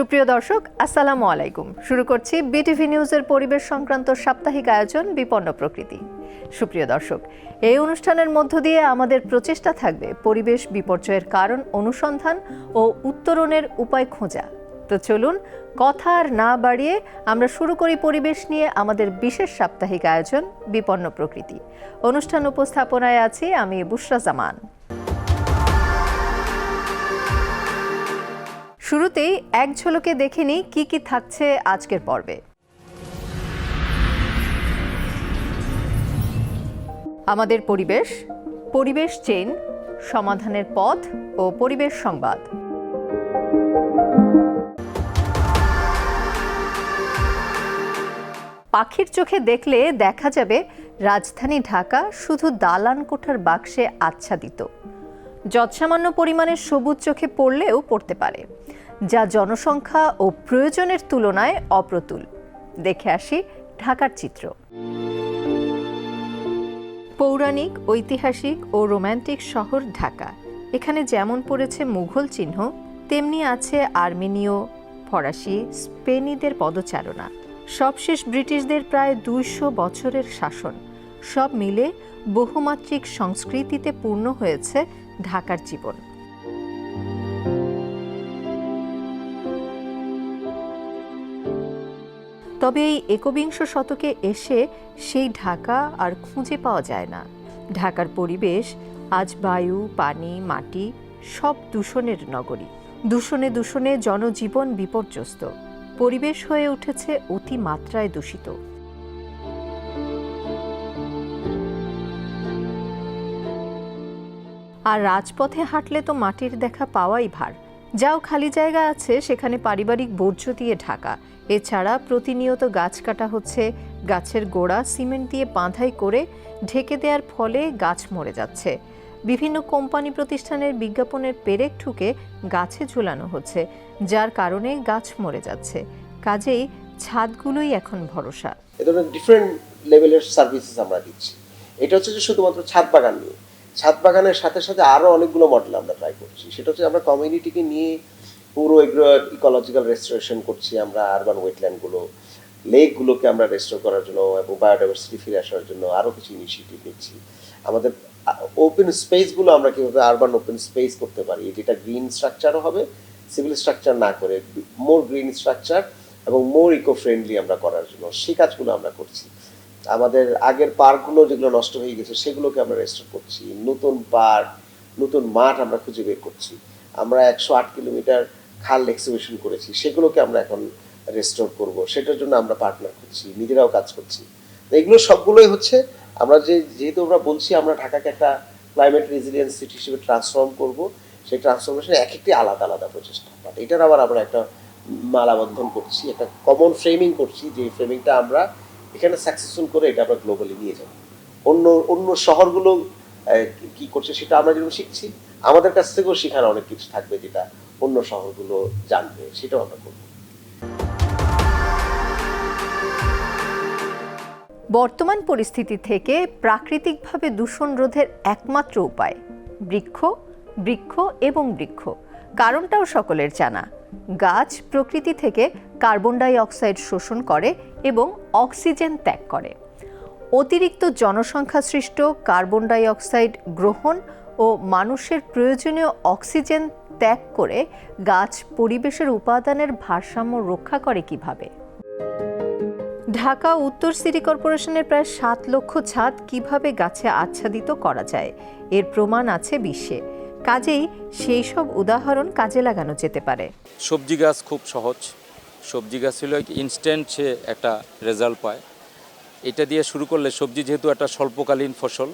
সুপ্রিয় দর্শক, আসসালামু আলাইকুম। শুরু করছি বিটিভি নিউজের পরিবেশ সংক্রান্ত সাপ্তাহিক আয়োজন বিপন্ন প্রকৃতি। সুপ্রিয় দর্শক, এই অনুষ্ঠানের মধ্য দিয়ে আমাদের প্রচেষ্টা থাকবে পরিবেশ বিপর্যয়ের কারণ অনুসন্ধান ও উত্তরণের উপায় খোঁজা। তো চলুন, কথা আর না বাড়িয়ে আমরা শুরু করি পরিবেশ নিয়ে আমাদের বিশেষ সাপ্তাহিক আয়োজন বিপন্ন প্রকৃতি। অনুষ্ঠান উপস্থাপনায় আছি আমি বুশরা জামান। শুরুতেই এক ঝলকে দেখে নিই কি কি থাকছে আজকের পর্বে। আমাদের পরিবেশ পরিবেশ চেন সমাধানের পথ ও পরিবেশ সংবাদ। পাখির চোখে দেখলে দেখা যাবে রাজধানী ঢাকা শুধু দালান কোঠার বাক্সে আচ্ছাদিত। যৎসামান্য পরিমাণের সবুজ চোখে পড়লেও পড়তে পারে। যা জনসংখ্যা ও প্রয়োজনের তুলনায় অপ্রতুল। দেখে আসি ঢাকার চিত্র। পৌরাণিক, ঐতিহাসিক ও রোম্যান্টিক শহর ঢাকা। এখানে যেমন পড়েছে মুঘল চিহ্ন, তেমনি আছে আর্মেনীয়, ফরাসি স্পেনিদের পদচারণা। সবশেষ ব্রিটিশদের প্রায় দুইশো বছরের শাসন। সব মিলে বহুমাত্রিক সংস্কৃতিতে পূর্ণ হয়েছে ঢাকার জীবন। তবে এই একবিংশ শতকে এসে সেই ঢাকা আর খুঁজে পাওয়া যায় না। ঢাকার পরিবেশ, আজ বায়ু, পানি, মাটি, সব দূষণের নগরী। দূষণে দূষণে জনজীবন বিপর্যস্ত। পরিবেশ হয়ে উঠেছে অতি মাত্রায় দূষিত। আর রাজপথে হাঁটলে তো মাটির দেখা পাওয়াই ভার। যাও খালি জায়গা আছে, সেখানে পারিবারিক বর্জ্য দিয়ে ঢাকা। এছাড়া প্রতিনিয়ত গাছ কাটা হচ্ছে, গাছের গোড়া সিমেন্ট দিয়ে বাঁধাই করে ঢেকে দেওয়ার ফলে গাছ মরে যাচ্ছে। বিভিন্ন কোম্পানি প্রতিষ্ঠানের বিজ্ঞাপনের পেরেক ঠুকে গাছে ঝুলানো হচ্ছে, যার কারণে গাছ মরে যাচ্ছে। কাজেই ছাদগুলোই এখন ভরসা। এ ধরনের ডিফারেন্ট লেভেলের সার্ভিসেস আমরা দিচ্ছি। এটা হচ্ছে যে শুধুমাত্র ছাদ বাগান নিয়ে। ছাদ বাগানের সাথে সাথে আরও অনেকগুলো মডেল আমরা ট্রাই করছি। সেটা হচ্ছে আমরা কমিউনিটিকে নিয়ে পুরো এগুলো ইকোলজিক্যাল রেস্টোরেশন করছি আমরা আরবান ওয়েটল্যান্ডগুলো লেকগুলোকে আমরা রেস্টোর করার জন্য এবং বায়োডাইভার্সিটি ফিরে আসার জন্য আরও কিছু ইনিশিয়েটিভ নিচ্ছি। আমাদের ওপেন স্পেসগুলো আমরা কীভাবে আরবান ওপেন স্পেস করতে পারি, যেটা গ্রিন স্ট্রাকচারও হবে সিভিল স্ট্রাকচার না করে মোর গ্রিন স্ট্রাকচার এবং মোর ইকো ফ্রেন্ডলি আমরা করার জন্য। সেই কাজগুলো আমরা করছি। আমাদের আগের পার্কগুলো যেগুলো নষ্ট হয়ে গেছে, সেগুলোকে আমরা রেস্টোর করছি। নতুন পার্ক, নতুন মাঠ আমরা খুঁজে বের করছি। আমরা একশো আট কিলোমিটার খাল এক্সিবিশন করেছি, সেগুলোকে আমরা এখন রেস্টোর করব। সেটার জন্য আমরা পার্টনার করছি নিজেরাও কাজ করছি। তো এগুলো সবগুলোই হচ্ছে, আমরা যে, যেহেতু আমরা বলছি আমরা ঢাকাকে একটা ক্লাইমেট রেজিলিয়েন্স সিটি হিসেবে ট্রান্সফর্ম করব, সেই ট্রান্সফরমেশন এক একটি আলাদা আলাদা প্রচেষ্টা। বাট এটার আবার আমরা একটা মালাবন্ধন করছি, একটা কমন ফ্রেমিং করছি, যে ফ্রেমিংটা আমরা এখানে সাকসেসফুল করে এটা আমরা গ্লোবালি নিয়ে যাব। অন্য অন্য শহরগুলো কি করছে সেটা আমরা যেরকম শিখছি, আমাদের কাছ থেকেও শেখার অনেক কিছু থাকবে যেটা অন্য শহরগুলো জানবে, সেটাও আমরা করব। বর্তমান পরিস্থিতি থেকে প্রাকৃতিকভাবে দূষণ রোধের একমাত্র উপায়, বৃক্ষ বৃক্ষ এবং বৃক্ষ। কারণটাও সকলের জানা। গাছ প্রকৃতি থেকে কার্বন ডাই অক্সাইড শোষণ করে এবং অক্সিজেন ত্যাগ করে। অতিরিক্ত জনসংখ্যা সৃষ্ট, কার্বন ডাই অক্সাইড গ্রহণ ও মানুষের প্রয়োজনীয় অক্সিজেন ত্যাগ করে গাছ পরিবেশের উপাদানের ভারসাম্য রক্ষা করে কীভাবে? ঢাকা উত্তর সিটি কর্পোরেশনের প্রায় সাত লক্ষ ছাদ কীভাবে গাছে আচ্ছাদিত করা যায়? এর প্রমাণ আছে বিশ্বে। কাজেই সেই সব উদাহরণ কাজে লাগানো যেতে পারে। সবজি গাছ খুব সহজ। সবজি গাছ হলো ইনস্ট্যান্ট সে একটা রেজাল্ট পায়। এটা দিয়ে শুরু করলে সবজি যেহেতু একটা স্বল্পকালীন ফসল,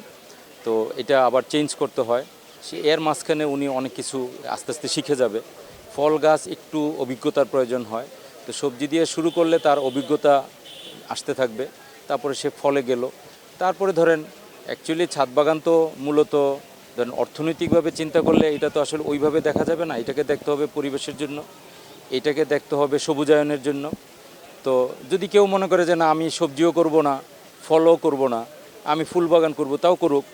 তো এটা আবার চেঞ্জ করতে হয়। সে এর মাঝখানে উনি অনেক কিছু আস্তে আস্তে শিখে যাবে। ফল গাছ একটু অভিজ্ঞতার প্রয়োজন হয়, তো সবজি দিয়ে শুরু করলে তার অভিজ্ঞতা আসতে থাকবে। তারপরে সে ফলে গেল। তারপরে ধরেন অ্যাকচুয়ালি ছাদ বাগান তো মূলত, ধরেন অর্থনৈতিকভাবে চিন্তা করলে এটা তো আসলে ওইভাবে দেখা যাবে না, এটাকে দেখতে হবে পরিবেশের জন্য। এটাকে দেখতে হবে সবুজায়নের জন্য। তো যদি কেউ মনে করে যে না, আমি সবজিও করব না, ফলও করব না, আমি ফুল বাগান করব, তাও করুক।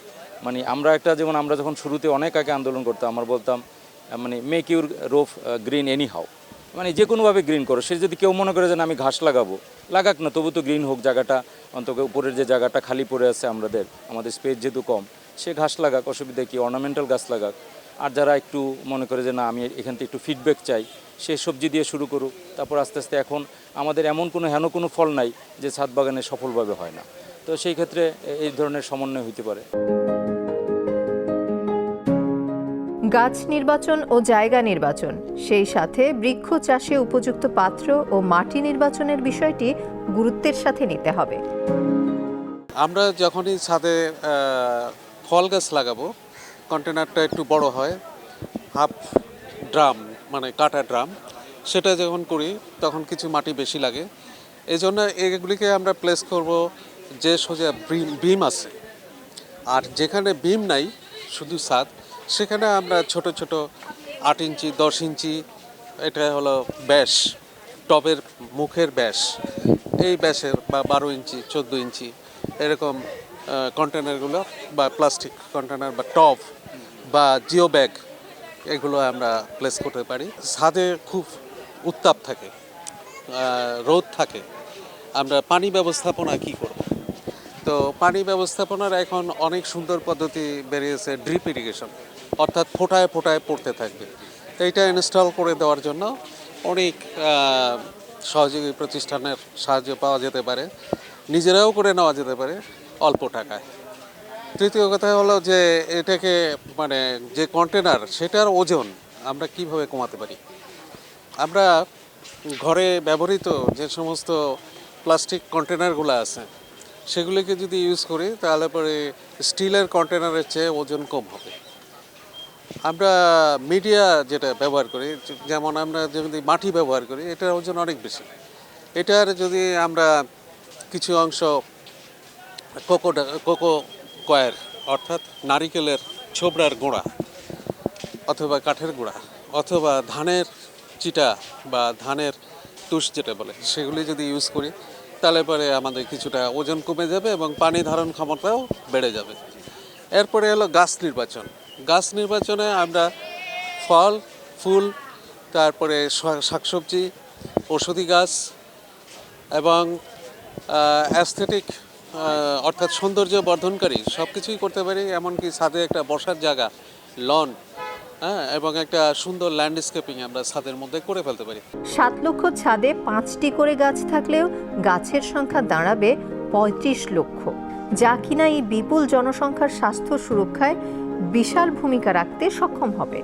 মানে আমরা একটা, যেমন আমরা যখন শুরুতে অনেক আগে আন্দোলন করতাম, আমরা বলতাম মানে make your roof green anyhow মানে যে কোনোভাবে গ্রিন করো। সে যদি কেউ মনে করে যে আমি ঘাস লাগাবো, লাগাক না, তবু তো গ্রিন হোক, জায়গাটা অন্তত উপরের যে জায়গাটা খালি পড়ে আছে আমাদের আমাদের স্পেস যেহেতু কম, সে ঘাস লাগাক, অসুবিধা কি? অর্নামেন্টাল গাছ লাগাক। আর যারা একটু মনে করে যে না, আমি এখান থেকে একটু ফিডব্যাক চাই সে সবজি দিয়ে শুরু করুক। তারপর আস্তে আস্তে এখন আমাদের এমন কোনো হেন কোনো ফল নাই যে ছাদ বাগানে সফলভাবে হয় না। তো সেই ক্ষেত্রে এই ধরনের সমন্বয় হইতে পারে। গাছ নির্বাচন ও জায়গা নির্বাচন সেই সাথে বৃক্ষ চাষে উপযুক্ত পাত্র ও মাটি নির্বাচনের বিষয়টি গুরুত্বের সাথে নিতে হবে। আমরা যখনই ছাদে ফল গাছ লাগাবো কন্টেনারটা একটু বড় হয় হাফ ড্রাম মানে কাটা ড্রাম, সেটা যখন করি তখন কিছু মাটি বেশি লাগে। এই জন্য এগুলিকে আমরা প্লেস করব যে সোজা বিম- আছে। আর যেখানে বিম নাই, শুধু ছাদ, সেখানে আমরা ছোট ছোট আট ইঞ্চি, দশ ইঞ্চি, এটা হলো ব্যাস, টবের মুখের ব্যাস। এই ব্যাসের বা বারো ইঞ্চি, চোদ্দ ইঞ্চি, এরকম কন্টেনারগুলো বা প্লাস্টিক কন্টেনার বা টব বা জিও ব্যাগ এগুলো আমরা প্লেস করতে পারি। ছাদে খুব উত্তাপ থাকে রোদ থাকে। আমরা পানি ব্যবস্থাপনা কি করব? তো পানি ব্যবস্থাপনার এখন অনেক সুন্দর পদ্ধতি বেরিয়েছে ড্রিপ ইরিগেশন অর্থাৎ ফোটায় ফোটায় পড়তে থাকবে। এইটা ইনস্টল করে দেওয়ার জন্য অনেক সহযোগী প্রতিষ্ঠানের সাহায্য পাওয়া যেতে পারে। নিজেরাও করে নেওয়া যেতে পারে অল্প টাকায়। তৃতীয় কথা হলো যে এটাকে মানে যে কন্টেনার সেটার ওজন আমরা কীভাবে কমাতে পারি? আমরা ঘরে ব্যবহৃত যে সমস্ত প্লাস্টিক কন্টেনারগুলো আছে, সেগুলিকে যদি ইউজ করি, তাহলে পরে স্টিলের কন্টেনারের চেয়ে ওজন কম হবে। আমরা মিডিয়া যেটা ব্যবহার করি, যেমন আমরা যদি মাটি ব্যবহার করি, এটার ওজন অনেক বেশি। এটার যদি আমরা কিছু অংশ কোকো কোকো কয়ের, অর্থাৎ নারিকেলের ছোবড়ার গোড়া অথবা কাঠের গুঁড়া অথবা ধানের চিটা বা ধানের তুষ যেটা বলে, সেগুলি যদি ইউজ করি, তাহলে পরে আমাদের কিছুটা ওজন কমে যাবে এবং পানি ধারণ ক্ষমতাও বেড়ে যাবে। এরপরে হলো গাছ নির্বাচন। গাছ নির্বাচনে আমরা ফল, ফুল, তারপরে শাকসবজি ওষুধি গাছ এবং অ্যাস্থেটিক অর্থাৎ সৌন্দর্য বর্ধনকারী সব কিছুই করতে পারি, এমনকি ছাদে একটা বসার জায়গা লন হ্যাঁ এবং একটা সুন্দর ল্যান্ডস্কেপিং আমরা ছাদের মধ্যে করে ফেলতে পারি। সাত লক্ষ ছাদে পাঁচটি করে গাছ থাকলেও গাছের সংখ্যা দাঁড়াবে পঁয়ত্রিশ লক্ষ। যা কিনা এই বিপুল জনসংখ্যার স্বাস্থ্য সুরক্ষায় বিশাল ভূমিকা রাখতে সক্ষম হবে।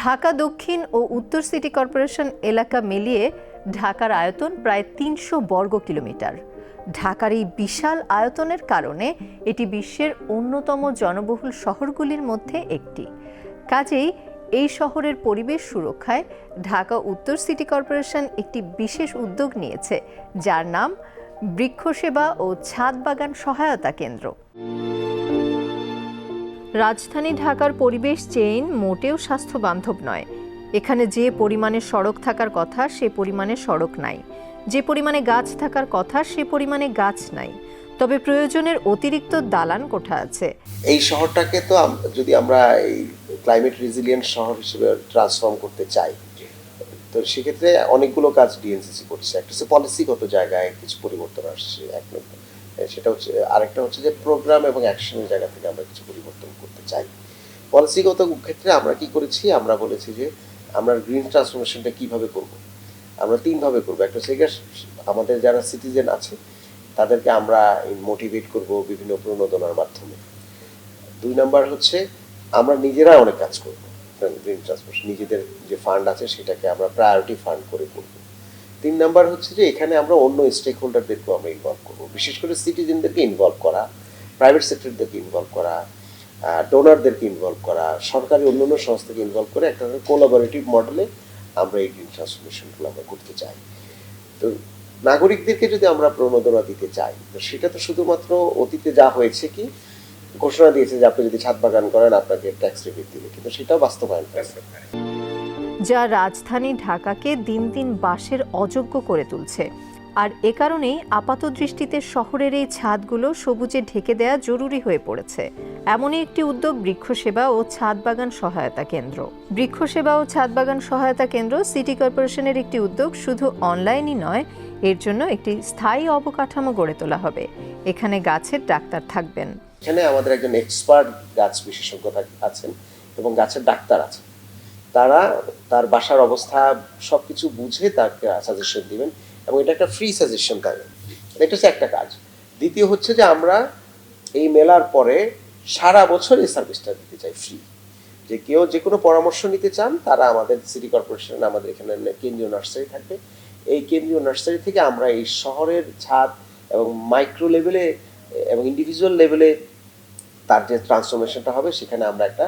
ঢাকা দক্ষিণ ও উত্তর সিটি কর্পোরেশন এলাকা মিলিয়ে ঢাকার আয়তন প্রায় তিনশো বর্গ কিলোমিটার। ঢাকার এই বিশাল আয়তনের কারণে এটি বিশ্বের অন্যতম জনবহুল শহরগুলির মধ্যে একটি। কাজেই এই শহরের পরিবেশ সুরক্ষায় ঢাকা উত্তর সিটি কর্পোরেশন একটি বিশেষ উদ্যোগ নিয়েছে, যার নাম বৃক্ষ সেবা ও ছাদ বাগান সহায়তা কেন্দ্র। রাজধানী ঢাকার পরিবেশ চেইন মোটেও স্বাস্থ্য বান্ধব নয়। এখানে যে পরিমাণে সড়ক থাকার কথা, সে পরিমাণে সড়ক নাই। যে পরিমাণে গাছ থাকার কথা, সে পরিমাণে গাছ নাই। তবে প্রয়োজনের অতিরিক্ত দালান কোঠা আছে। এই শহরটাকে তো যদি আমরা এই ক্লাইমেট রেজিলিয়েন্ট শহর হিসেবে ট্রান্সফর্ম করতে চাই, তো সেক্ষেত্রে অনেকগুলো কাজ ডিএনসিসি করছে। একটা হচ্ছে পলিসিগত জায়গায় কিছু পরিবর্তন আসছে, এক নম্বর। সেটা হচ্ছে, আরেকটা হচ্ছে যে প্রোগ্রাম এবং অ্যাকশনের জায়গা থেকে আমরা কিছু পরিবর্তন করতে চাই। পলিসিগত ক্ষেত্রে আমরা কি করেছি? আমরা বলেছি যে আমরা গ্রিন ট্রান্সফরমেশনটা কীভাবে করব? আমরা তিনভাবে করব। একটা হচ্ছে আমাদের যারা সিটিজেন আছে, তাদেরকে আমরা মোটিভেট করব বিভিন্ন প্রণোদনার মাধ্যমে। দুই নাম্বার হচ্ছে আমরা নিজেরা অনেক কাজ করব। গ্রিন ট্রান্সপোর্ট নিজেদের যে ফান্ড আছে, সেটাকে আমরা প্রায়োরিটি ফান্ড করে করব। তিন নাম্বার হচ্ছে যে এখানে আমরা অন্য স্টেক হোল্ডারদেরকেও আমরা ইনভলভ করব। বিশেষ করে সিটিজেনদেরকে ইনভলভ করা প্রাইভেট সেক্টরদেরকে ইনভলভ করা ডোনারদেরকে ইনভলভ করা, সরকারি অন্য অন্য সংস্থাকে ইনভলভ করে একটা কোলাবোরেটিভ মডেলে আমরা এই গ্রিন ট্রান্সফরমেশনগুলো আমরা করতে চাই। তো নাগরিকদেরকে যদি আমরা প্রণোদনা দিতে চাই, তো সেটা তো শুধুমাত্র অতীতে যা হয়েছে কি, ঘোষণা দিয়েছে যে আপনি যদি ছাদ বাগান করেন, আপনাকে ট্যাক্স রিবিট দিবে, কিন্তু সেটাও বাস্তবায়ন করে। যা রাজধানী ঢাকাকে দিন দিন বাসের অযোগ্য করে তুলছে। আর এ কারণেই আপাত দৃষ্টিতে শহরের এই ছাদগুলো সবুজে ঢেকে দেয়া জরুরি হয়ে পড়েছে। এমনই একটি উদ্যোগ বৃক্ষ সেবা ও ছাদ বাগান সহায়তা কেন্দ্র। বৃক্ষ সেবা ও ছাদ বাগান সহায়তা কেন্দ্র সিটি কর্পোরেশনের একটি উদ্যোগ শুধু অনলাইনই নয়, এর জন্য একটি স্থায়ী অবকাঠামো গড়ে তোলা হবে। এখানে গাছের ডাক্তার থাকবেন। এখানে আমাদের একজন এক্সপার্ট গাছ বিশেষজ্ঞ আছেন এবং গাছের ডাক্তার আছেন। তারা তার বাসার অবস্থা, সবকিছু বুঝে তাকে সাজেশন দিবেন এবং এটা একটা ফ্রি সাজেশন থাকে এটা হচ্ছে একটা কাজ। দ্বিতীয় হচ্ছে যে আমরা এই মেলার পরে সারা বছর এই সার্ভিসটা দিতে চাই ফ্রি যে কেউ যে কোনো পরামর্শ নিতে চান, তারা আমাদের সিটি কর্পোরেশন আমাদের এখানে কেন্দ্রীয় নার্সারি থাকবে এই কেন্দ্রীয় নার্সারি থেকে আমরা এই শহরের ছাদ এবং মাইক্রো লেভেলে এবং ইন্ডিভিজুয়াল লেভেলে তার যে ট্রান্সফরমেশনটা হবে, সেখানে আমরা একটা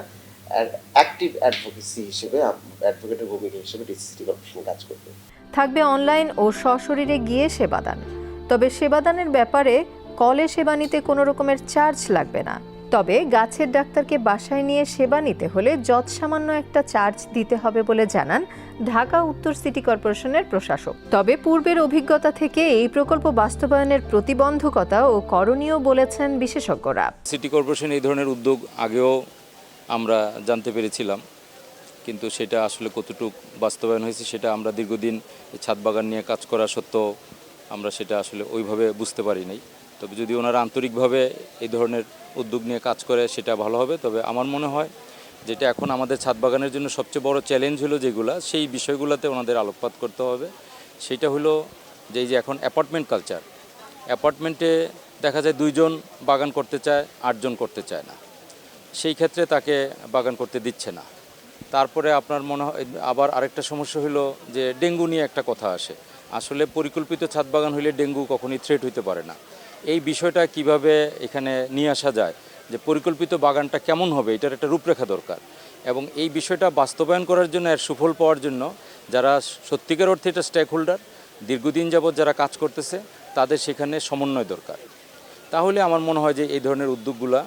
অ্যাক্টিভ অ্যাডভোকেসি হিসেবে অ্যাডভোকেটের ভূমিকা হিসেবে সিটি কর্পোরেশন কাজ করবে। থাকবে অনলাইন ও সশরীরে গিয়ে সেবাদান। তবে সেবাদানের ব্যাপারে কলে সেবা নিতে কোনো রকমের চার্জ লাগবে না। তবে গাছের ডাক্তারকে বাসায় নিয়ে সেবা নিতে হলে যৎসামান্য একটা চার্জ দিতে হবে বলে জানান ঢাকা উত্তর সিটি কর্পোরেশনের প্রশাসক। তবে পূর্বের অভিজ্ঞতা থেকে এই প্রকল্প বাস্তবায়নের প্রতিবন্ধকতা ও করণীয় বলেছেন বিশেষজ্ঞরা। সিটি কর্পোরেশন এই ধরনের উদ্যোগ আগেও আমরা জানতে পেরেছিলাম, কিন্তু সেটা আসলে কতটুক বাস্তবায়ন হয়েছে সেটা আমরা দীর্ঘদিন ছাদ বাগান নিয়ে কাজ করা সত্ত্বেও আমরা সেটা আসলে ওইভাবে বুঝতে পারি নাই। তবে যদি ওনারা আন্তরিকভাবে এই ধরনের উদ্যোগ নিয়ে কাজ করে সেটা ভালো হবে, তবে আমার মনে হয় যেটা এখন আমাদের ছাদ বাগানের জন্য সবচেয়ে বড় চ্যালেঞ্জ হলো যেগুলা, সেই বিষয়গুলোতে ওনাদের আলোকপাত করতে হবে। সেটা হলো যে যে এখন অ্যাপার্টমেন্ট কালচার অ্যাপার্টমেন্টে দেখা যায় দুইজন বাগান করতে চায়, আটজন করতে চায় না। সেই ক্ষেত্রে তাকে বাগান করতে দিচ্ছে না। তারপরে আপনার মনে হয়, আবার আরেকটা সমস্যা হলো যে ডেঙ্গু নিয়ে একটা কথা আসে। আসলে পরিকল্পিত ছাদ বাগান হলে ডেঙ্গু কখনই থ্রেট হইতে পারে না। এই বিষয়টা কীভাবে এখানে নিয়ে আসা যায়, যে পরিকল্পিত বাগানটা কেমন হবে, এটার একটা রূপরেখা দরকার। এবং এই বিষয়টা বাস্তবায়ন করার জন্য এর সুফল পাওয়ার জন্য যারা সত্যিকার অর্থে এটা স্টেক হোল্ডার দীর্ঘদিন যাবৎ যারা কাজ করতেছে, তাদের সেখানে সমন্বয় দরকার। তাহলে আমার মনে হয় যে এই ধরনের উদ্যোগগুলা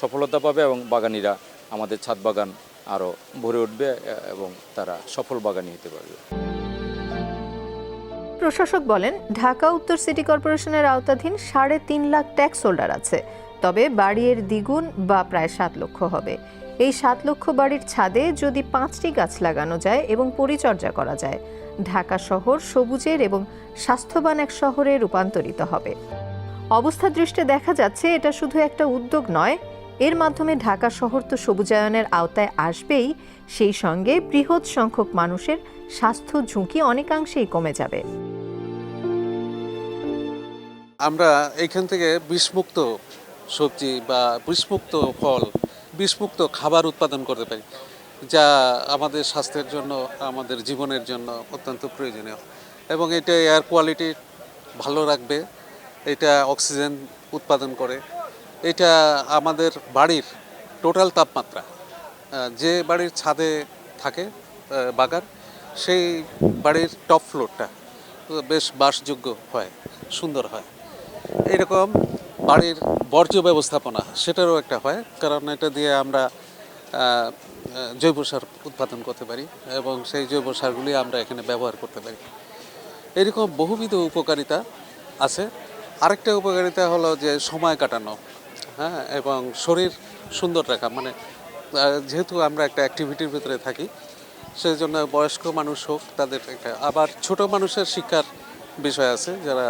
সফলতা পাবে এবং বাগানিরা আমাদের ছাদ বাগান আরও ভরে উঠবে এবং তারা সফল বাগানি হতে পারবে। প্রশাসক বলেন, ঢাকা উত্তর সিটি কর্পোরেশনের আওতাধীন সাড়ে তিন লাখ ট্যাক্স হোল্ডার আছে। তবে বাড়ির দ্বিগুণ বা প্রায় সাত লক্ষ হবে। এই সাত লক্ষ বাড়ির ছাদে যদি পাঁচটি গাছ লাগানো যায় এবং পরিচর্যা করা যায়, ঢাকা শহর সবুজের এবং স্বাস্থ্যবান এক শহরে রূপান্তরিত হবে। অবস্থা দৃষ্টে দেখা যাচ্ছে এটা শুধু একটা উদ্যোগ নয়। এর মাধ্যমে ঢাকা শহর তো সবুজায়নের আওতায় আসবেই। সেই সঙ্গে বৃহৎ সংখ্যক মানুষের স্বাস্থ্য ঝুঁকি অনেকাংশেই কমে যাবে। আমরা এইখান থেকে বিষমুক্ত সবজি বা বিষমুক্ত ফল, বিষমুক্ত খাবার উৎপাদন করতে পারি, যা আমাদের স্বাস্থ্যের জন্য, আমাদের জীবনের জন্য অত্যন্ত প্রয়োজনীয়। এবং এটা এয়ার কোয়ালিটি ভালো রাখবে। এটা অক্সিজেন উৎপাদন করে। এটা আমাদের বাড়ির টোটাল তাপমাত্রা যে বাড়ির ছাদে থাকে বাগান, সেই বাড়ির টপ ফ্লোরটা বেশ বাসযোগ্য হয়, সুন্দর হয়। এরকম বাড়ির বর্জ্য ব্যবস্থাপনা সেটারও একটা হয়, কারণ এটা দিয়ে আমরা জৈব সার উৎপাদন করতে পারি এবং সেই জৈব সারগুলি আমরা এখানে ব্যবহার করতে পারি। এরকম বহুবিধ উপকারিতা আছে। আরেকটা উপকারিতা হলো যে সময় কাটানো হ্যাঁ এবং শরীর সুন্দর রাখা। মানে যেহেতু আমরা একটা অ্যাক্টিভিটির ভিতরে থাকি সেই জন্য বয়স্ক মানুষ হোক তাদের একটা আবার ছোট মানুষের শিক্ষার বিষয় আছে যারা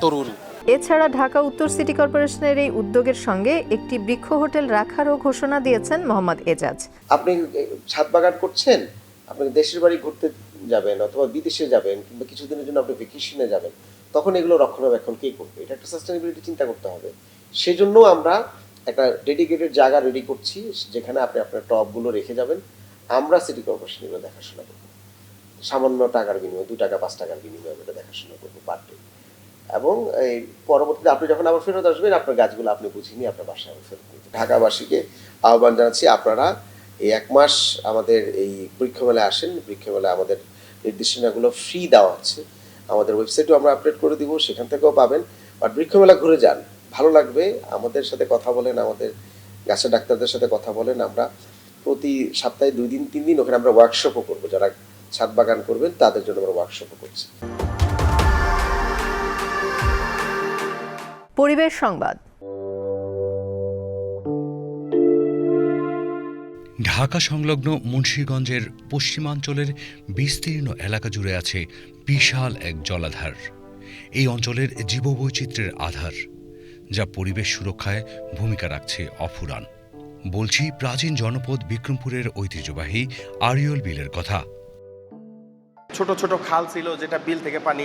তরুণ। এছাড়া ঢাকা উত্তর সিটি কর্পোরেশনের এই উদ্যোগের সঙ্গে একটি বৃক্ষ হোটেল রাখারও ঘোষণা দিয়েছেন মোহাম্মদ এজাজ। আপনি ছাদ বাগান করছেন আপনি দেশের বাড়ি ঘুরতে যাবেন অথবা বিদেশে যাবেন কিংবা কিছুদিনের জন্য আপনি ভেকেশনে যাবেন। তখন এগুলো রক্ষণাবেক্ষণ কে করবে? এটা একটা সাস্টেনেবিলিটি চিন্তা করতে হবে। সেজন্য আমরা একটা ডেডিকেটেড জায়গা রেডি করছি, যেখানে আপনি আপনার টবগুলো রেখে যাবেন। আমরা সিটি কর্পোরেশন এগুলো দেখাশোনা করব। সামান্য টাকার বিনিময়ে, দু টাকা, পাঁচ টাকার বিনিময়ে আমরা দেখাশোনা করব পার ডে এবং এই পরবর্তীতে আপনি যখন আবার ফেরত আসবেন, আপনার গাছগুলো আপনি বুঝিয়ে নিয়ে আপনার বাসায় আবার ফেরত নিতে ঢাকাবাসীকে আহ্বান জানাচ্ছি, আপনারা এই এক মাস আমাদের এই বৃক্ষমেলায় আসেন। বৃক্ষমেলায় আমাদের নির্দেশনাগুলো ফ্রি দেওয়া হচ্ছে আমাদের ওয়েবসাইটও আমরা আপডেট করে দিব সেখান থেকেও পাবেন। বাট বৃক্ষমেলা ঘুরে যান ভালো লাগবে। আমাদের সাথে কথা বলেন আমাদের গাছের ডাক্তারদের সাথে কথা বলেন আমরা। প্রতি সপ্তাহে দুই দিন তিন দিন ওখানে আমরা ওয়ার্কশপও করব। যারা ছাদ বাগান করবেন তাদের জন্য আমরা ওয়ার্কশপও করছি। পরিবেশ সংবাদ। ঢাকা সংলগ্ন মুন্সীগঞ্জের পশ্চিমাঞ্চলের বিস্তীর্ণ এলাকা জুড়ে আছে বিশাল এক জলাধার। এই অঞ্চলের জীববৈচিত্র্যের আধার, যা পরিবেশ সুরক্ষায় ভূমিকা রাখছে অফুরান। বলছি প্রাচীন জনপদ বিক্রমপুরের ঐতিহ্যবাহী আরিয়ল বিলের কথা। ছোট ছোট খাল ছিল যেটা বিল থেকে পানি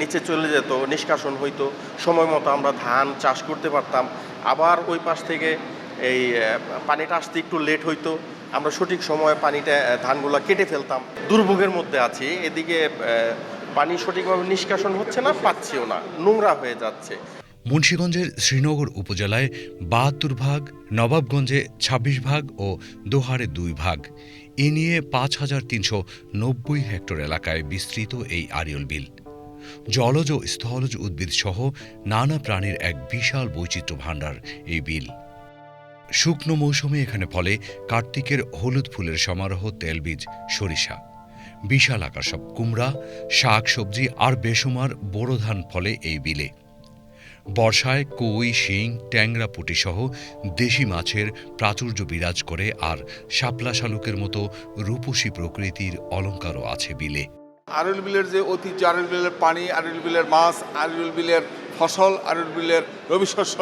নিচে চলে যেত, নিষ্কাশন হইতো। সময় মতো আমরা ধান চাষ করতে পারতাম। আবার ওই পাশ থেকে এই পানিটা আসতে একটু লেট হইতো। আমরা সঠিক সময়ে পানিটা ধানগুলো কেটে ফেলতাম। দুর্ভোগের মধ্যে আছি। এদিকে পানি সঠিকভাবে নিষ্কাশন হচ্ছে না, পাচ্ছিও না। নোংরা হয়ে যাচ্ছে। মুন্সীগঞ্জের শ্রীনগর উপজেলায় বাহাত্তর ভাগ, নবাবগঞ্জে ২৬ ভাগ ও দোহারে দুই ভাগ। এ নিয়ে পাঁচ হাজার তিনশো নব্বই হেক্টর এলাকায় বিস্তৃত এই আরিয়ল বিল। জলজ ও স্থলজ উদ্ভিদ সহ নানা প্রাণীর এক বিশাল বৈচিত্র্য ভাণ্ডার এই বিল। শুকনো মৌসুমে এখানে ফলে কার্তিকের হলুদ ফুলের সমারোহ, তেলবীজ, সরিষা। বিশাল আকার সব কুমড়া, শাক, সবজি আর বেসুমার বোরো ধান ফলে এই বিলে। বর্ষায় কই, শিং, ট্যাংরা পুঁটি সহ দেশি মাছের প্রাচুর্য বিরাজ করে আর শাপলা শালুকের মতো রূপসী প্রকৃতির অলঙ্কারও আছে বিলে। আরুল বিলের যে ঐতিহ্য আরুল বিলের পানি, আরুল বিলের মাছ, আরুল বিলের ফসল, আরুল বিলের রবি শস্য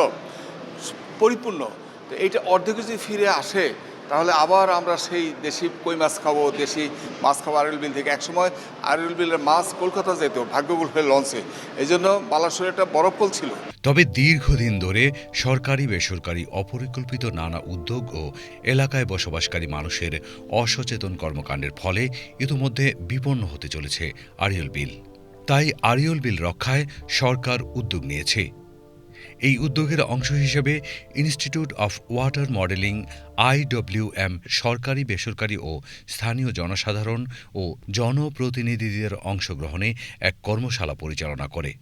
পরিপূর্ণ। তো এইটা অর্ধেক যদি ফিরে আসে, তাহলে আবার আমরা সেই দেশি কই মাছ খাব, দেশি মাছ খাব আরুল বিল থেকে। একসময় আরুল বিলের মাছ কলকাতা যেত, ভাগ্যগুল হয়ে লঞ্চে। এই জন্য বালাসোর একটা পোল ছিল। তবে দীর্ঘদিন ধরে সরকারি, বেসরকারি, অপরিকল্পিত নানা উদ্যোগ ও এলাকায় বসবাসকারী মানুষের অসচেতন কর্মকাণ্ডের ফলে ইতিমধ্যে বিপন্ন হতে চলেছে আরিয়ল বিল। তাই আরিয়ল বিল রক্ষায় সরকার উদ্যোগ নিয়েছে। এই উদ্যোগের অংশ হিসেবে institute of water modelling IWM সরকারি, বেসরকারি ও স্থানীয় জনসাধারণ ও জনপ্রতিনিধিদের অংশগ্রহণে এক কর্মশালা পরিচালনা করে।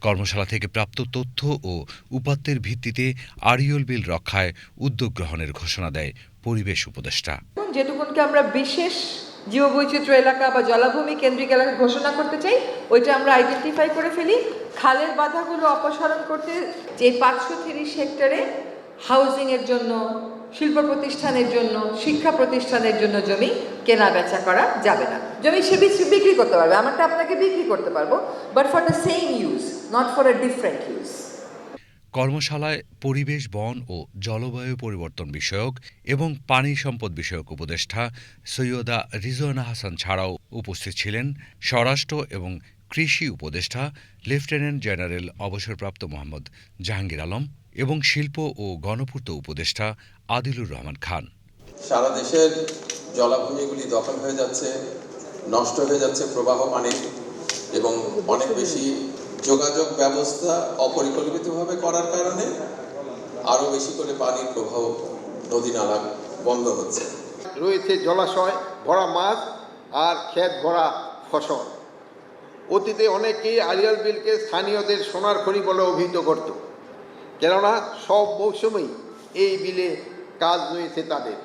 কর্মশালা থেকে প্রাপ্ত তথ্য ও উপাত্তের ভিত্তিতে আরিয়ল বিল রক্ষায় উদ্যোগ গ্রহণের ঘোষণা দেয় পরিবেশ উপদেষ্টা। যেটুকুনকে আমরা বিশেষ জীববৈচিত্র্য এলাকা বা জলাভূমি কেন্দ্রিক এলাকা ঘোষণা করতে চাই, ওইটা আমরা আইডেন্টিফাই করে ফেলি। খালের বাধাগুলো অপসারণ করতে যে পাঁচশো তিরিশ হেক্টরে হাউজিংয়ের জন্য, শিল্প প্রতিষ্ঠানের জন্য, শিক্ষা প্রতিষ্ঠানের জন্য জমি কেনা বেচা করা যাবে না। জমি সে বিক্রি- করতে পারবে, আমারটা আপনাকে বিক্রি করতে পারব but for the same use not for a different use কর্মশালায় পরিবেশ, বন ও জলবায়ু পরিবর্তন বিষয়ক এবং পানি সম্পদ বিষয়ক উপদেষ্টা সৈয়দা রিজওয়ানা হাসান ছাড়াও উপস্থিত ছিলেন স্বরাষ্ট্র এবং কৃষি উপদেষ্টা লেফটেন্যান্ট জেনারেল অবসরপ্রাপ্ত মোহাম্মদ জাহাঙ্গীর আলম এবং শিল্প ও গণপূর্ত উপদেষ্টা আদিলুর রহমান খান। সারা দেশের জলাভূমিগুলি দখল হয়ে যাচ্ছে নষ্ট হয়ে যাচ্ছে প্রবাহ পানি এবং অনেক বেশি যোগাযোগ ব্যবস্থা অপরিকল্পিতভাবে করার কারণে আরও বেশি করে পানির প্রবাহ নদী নালা বন্ধ হচ্ছে। রয়েছে জলাশয় ভরা মাছ আর ক্ষেত ভরা ফসল। অতীতে অনেকেই আরিয়াল বিলকে স্থানীয়দের সোনার খনি বলে অভিহিত করত। কেননা সব মৌসুমেই এই বিলে কাজ রয়েছে তাদের।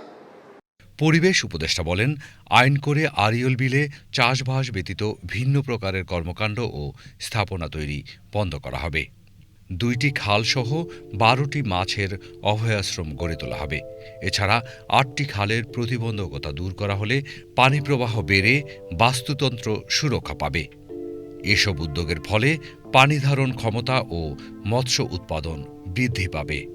পরিবেশ উপদেষ্টা বলেন, আইন করে আরিয়ল বিলে চাষবাস ব্যতীত ভিন্ন প্রকারের কর্মকাণ্ড ও স্থাপনা তৈরি বন্ধ করা হবে। দুইটি খালসহ বারোটি মাছের অভয়াশ্রম গড়ে তোলা হবে। এছাড়া আটটি খালের প্রতিবন্ধকতা দূর করা হলে পানি প্রবাহ বেড়ে বাস্তুতন্ত্র সুরক্ষা পাবে। এসব উদ্যোগের ফলে পানি ধারণ ক্ষমতা ও মৎস্য উৎপাদন বৃদ্ধি পাবে,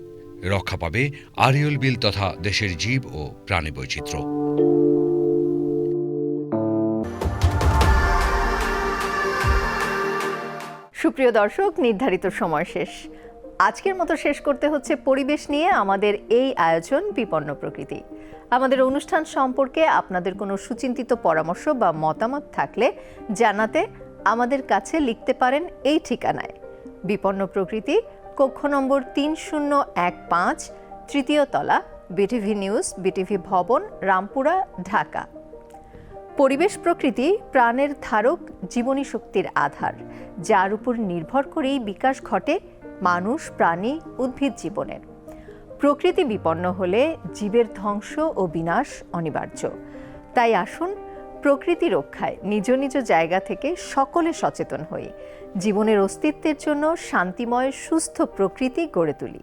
রক্ষা পাবে আরিয়ল বিল তথা দেশের জীব ও প্রাণী বৈচিত্র্য। সুপ্রিয় দর্শক, নির্ধারিত সময় শেষ। আজকের মতো শেষ করতে হচ্ছে পরিবেশ নিয়ে আমাদের এই আয়োজন বিপন্ন প্রকৃতি। আমাদের অনুষ্ঠান সম্পর্কে আপনাদের কোনো সুচিন্তিত পরামর্শ বা মতামত থাকলে জানাতে আমাদের কাছে লিখতে পারেন এই ঠিকানায়। বিপন্ন প্রকৃতি, কক্ষ নম্বর তিন শূন্য এক পাঁচ, তৃতীয় তলা, বিটিভি নিউজ, বিটিভি ভবন, রামপুরা, ঢাকা। পরিবেশ প্রকৃতি, প্রাণের ধারক, জীবনী শক্তির আধার, যার উপর নির্ভর করেই বিকাশ ঘটে মানুষ, প্রাণী, উদ্ভিদ জীবনের। প্রকৃতি বিপন্ন হলে জীবের ধ্বংস ও বিনাশ অনিবার্য। তাই আসুন প্রকৃতি রক্ষায় নিজ নিজ জায়গা থেকে সকলে সচেতন হই। জীবনের অস্তিত্বের জন্য শান্তিময়, সুস্থ প্রকৃতি গড়ে তুলি।